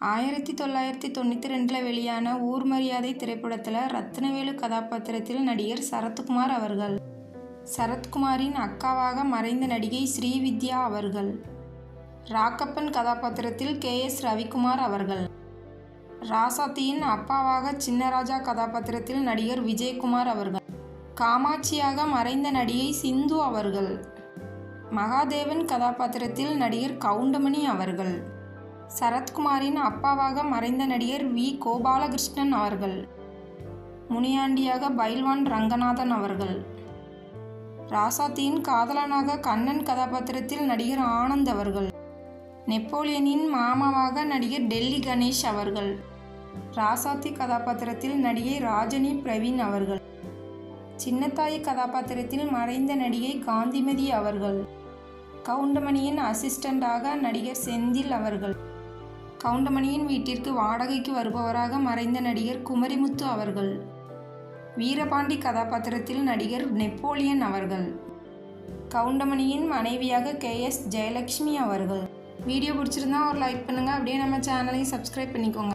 ஆயிரத்தி தொள்ளாயிரத்தி தொண்ணூற்றி ரெண்டில் வெளியான ஊர் மரியாதை திரைப்படத்தில் ரத்னவேலு கதாபாத்திரத்தில் நடிகர் சரத்குமார் அவர்கள். சரத்குமாரின் அக்காவாக மறைந்த நடிகை ஸ்ரீவித்யா அவர்கள். ராக்கப்பன் கதாபாத்திரத்தில் கே எஸ் ரவிக்குமார் அவர்கள். ராசாத்தியின் அப்பாவாக சின்னராஜா கதாபாத்திரத்தில் நடிகர் விஜயகுமார் அவர்கள். காமாட்சியாக மறைந்த நடிகை சிந்து அவர்கள். மகாதேவன் கதாபாத்திரத்தில் நடிகர் கவுண்டமணி அவர்கள். சரத்குமாரின் அப்பாவாக மறைந்த நடிகர் வி. கோபாலகிருஷ்ணன் அவர்கள். முனியாண்டியாக பைல்வான் ரங்கநாதன் அவர்கள். ராசாத்தியின் காதலனாக கண்ணன் கதாபாத்திரத்தில் நடிகர் ஆனந்த் அவர்கள். நெப்போலியனின் மாமாவாக நடிகர் டெல்லி கணேஷ் அவர்கள். ராசாத்தி கதாபாத்திரத்தில் நடிகை ராஜினி பிரவீன் அவர்கள். சின்னத்தாயி கதாபாத்திரத்தில் மறைந்த நடிகை காந்திமதி அவர்கள். கவுண்டமணியின் அசிஸ்டண்டாக நடிகர் செந்தில் அவர்கள். கவுண்டமணியின் வீட்டிற்கு வாடகைக்கு வருபவராக மறைந்த நடிகர் குமரிமுத்து அவர்கள். வீரபாண்டி கதாபாத்திரத்தில் நடிகர் நெப்போலியன் அவர்கள். கவுண்டமணியின் மனைவியாக கே. எஸ். ஜெயலக்ஷ்மி அவர்கள். வீடியோ பிடிச்சிருந்தா ஒரு லைக் பண்ணுங்கள் அப்படியே நம்ம சேனலையும் சப்ஸ்கிரைப் பண்ணிக்கோங்க.